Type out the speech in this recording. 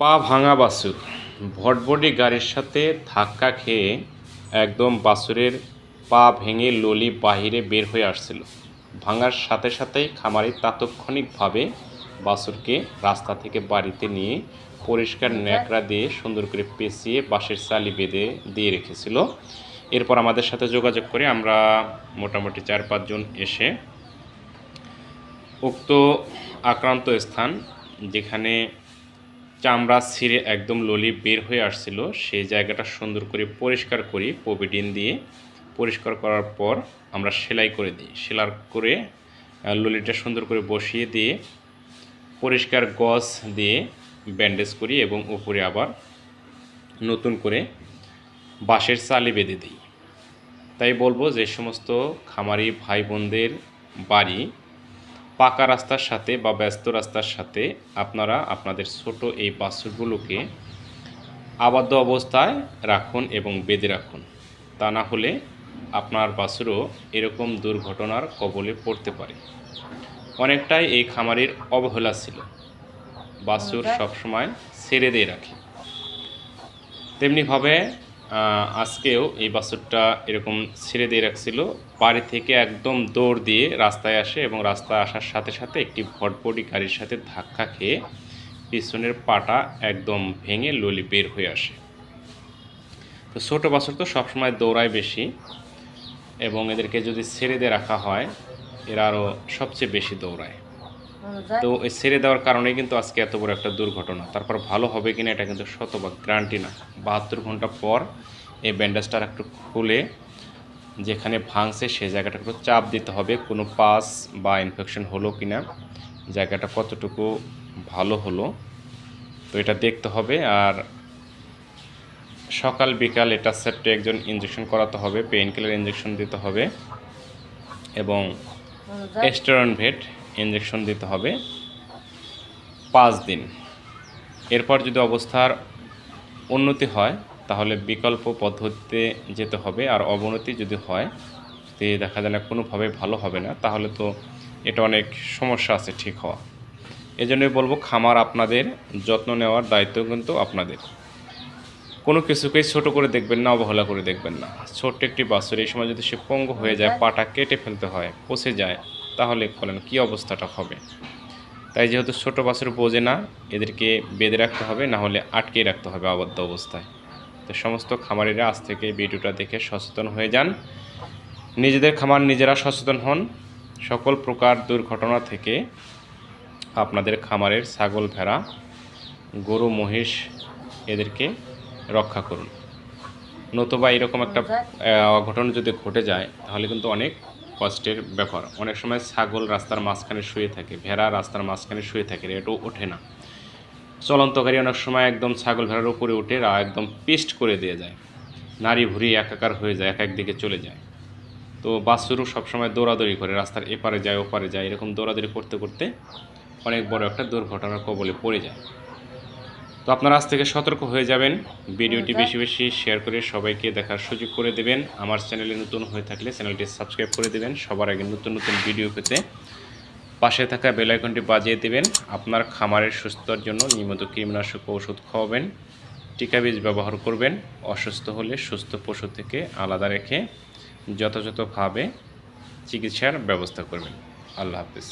পা ভাঙা বাছুর। ভটভটি গাড়ির সাথে ধাক্কা খেয়ে একদম বাছুরের পা ভেঙে ললি বাহিরে বের হয়ে আসছিল। ভাঙার সাথে সাথেই খামারি তাৎক্ষণিকভাবে বাছুরকে রাস্তা থেকে বাড়িতে নিয়ে পরিষ্কার ন্যাকড়া দিয়ে সুন্দর করে পেঁচিয়ে বাঁশের চালি বেঁধে দিয়ে রেখেছিল। এরপর আমাদের সাথে যোগাযোগ করে আমরা মোটামুটি চার পাঁচজন এসে উক্ত আক্রান্ত স্থান যেখানে চামড়া ছিঁড়ে একদম ললি বের হয়ে আসছিল, সেই জায়গাটা সুন্দর করে পরিষ্কার করি পবিডিন দিয়ে। পরিষ্কার করার পর আমরা সেলাই করে দিই। সেলাই করে ললিটা সুন্দর করে বসিয়ে দিয়ে, পরিষ্কার গজ দিয়ে ব্যান্ডেজ করি এবং উপরে আবার নতুন করে বাঁশের চালি বেঁধে দিই। তাই বলব যে, সমস্ত খামারি ভাই বোনদের বাড়ি পাকা রাস্তার সাথে বা ব্যস্ত রাস্তার সাথে আপনারা আপনাদের ছোট এই বাছুরগুলোকে আবদ্ধ অবস্থায় রাখুন এবং বেঁধে রাখুন। তা না হলে আপনার বাছুরও এরকম দুর্ঘটনার কবলে পড়তে পারে। অনেকটাই এই খামারের অবহেলা ছিল। বাছুর সবসময় ছেড়ে দিয়ে রাখে। তেমনিভাবে আজকেও এই বাছুরটা এরকম ছেড়ে দিয়ে রাখছিল। বাড়ি থেকে একদম দৌড় দিয়ে রাস্তায় আসে এবং রাস্তায় আসার সাথে সাথে একটি ভটভটি গাড়ির সাথে ধাক্কা খেয়ে পিছনের পাটা একদম ভেঙে ললি বের হয়ে আসে। তো ছোটো বাছুর তো সবসময় দৌড়ায় বেশি এবং এদেরকে যদি ছেড়ে দিয়ে রাখা হয়, এরা আরও সবচেয়ে বেশি দৌড়ায়। তো ছেড়ে দেওয়ার কারণে কিন্তু আজকে এত বড় একটা দুর্ঘটনা। তারপর ভালো হবে কিনা এটা কিন্তু শতভাগ গ্যারান্টি না। বাহাত্তর ঘণ্টা পর এই ব্যান্ডেজটা একটু খুলে যেখানে ভাঙছে সেই জায়গাটা একটু চাপ দিতে হবে। কোনো পাস বা ইনফেকশন হলো কিনা জায়গাটা কতটুকু ভালো হলো তো এটা দেখতে হবে। আর সকাল বিকাল এটা সেপ্টে একজন ইঞ্জেকশন করাতে হবে পেইন কিলার ইঞ্জেকশন দিতে হবে। এবং এস্টেরন ভেট ইঞ্জেকশন দিতে হবে পাঁচ দিন। এরপর যদি অবস্থার উন্নতি হয়, তাহলে বিকল্প পদ্ধতিতে যেতে হবে। আর অবনতি যদি হয় তে দেখা যায় না কোনোভাবে ভালো হবে না, তাহলে তো এটা অনেক সমস্যা আছে ঠিক হওয়া। এজন্যই বলব, খামার আপনাদের যত্ন নেওয়ার দায়িত্ব কিন্তু আপনাদের। কোনো কিছুকেই ছোট করে দেখবেন না, অবহেলা করে দেখবেন না। ছোট্ট একটি বাছুর, এই সময় যদি সে পঙ্গু হয়ে যায়, পাটা কেটে ফেলতে হয়, পচে যায় তাহলে বলেন কী অবস্থাটা হবে? তাই যেহেতু ছোট বাছুর বোঝে না এদেরকে বেঁধে রাখতে হবে না হলে আটকে রাখতে হবে আবদ্ধ অবস্থায়। তো সমস্ত খামারিরা আজ থেকে ভিডিওটা দেখে সচেতন হয়ে যান। নিজেদের খামার নিজেরা সচেতন হন। সকল প্রকার দুর্ঘটনা থেকে আপনাদের খামারের ছাগল ভেড়া গরু মহিষ এদেরকে রক্ষা করুন। নতুবা এরকম একটা অঘটন যদি ঘটে যায় তাহলে কিন্তু অনেক কষ্টের ব্যাপার। অনেক সময় ছাগল রাস্তার মাঝখানে শুয়ে থাকে, ভেড়া রাস্তার মাঝখানে শুয়ে থাকে এটাও ওঠে না। চলন্ত গাড়ি অনেক সময় একদম ছাগল ভেড়ার উপরে উঠে একদম পেস্ট করে দিয়ে যায়। নারী ভুড়ি একাকার হয়ে যায়, এক একদিকে চলে যায়। তো বাসুরও সবসময় দৌড়াদৌড়ি করে, রাস্তার এপারে যায়, ওপারে যায়, এরকম দৌড়াদৌড়ি করতে করতে অনেক বড় একটা দুর্ঘটনার কবলে পড়ে যায়। তো আপনারা আজ থেকে সতর্ক হয়ে যাবেন। ভিডিওটি বেশি বেশি শেয়ার করে সবাইকে দেখার সুযোগ করে দেবেন। আমার চ্যানেলে নতুন হয়ে থাকলে চ্যানেলটি সাবস্ক্রাইব করে দেবেন। সবার আগে নতুন নতুন ভিডিও পেতে পাশে থাকা বেল আইকনটি বাজিয়ে দেবেন। আপনার খামারের সুস্থতার জন্য নিয়মিত কীটনাশক ওষুধ খাওয়াবেন। টিকা বীজ ব্যবহার করবেন। অসুস্থ হলে সুস্থ পশু থেকে আলাদা রেখে যথাযথভাবে চিকিৎসার ব্যবস্থা করবেন। আল্লাহ হাফিজ।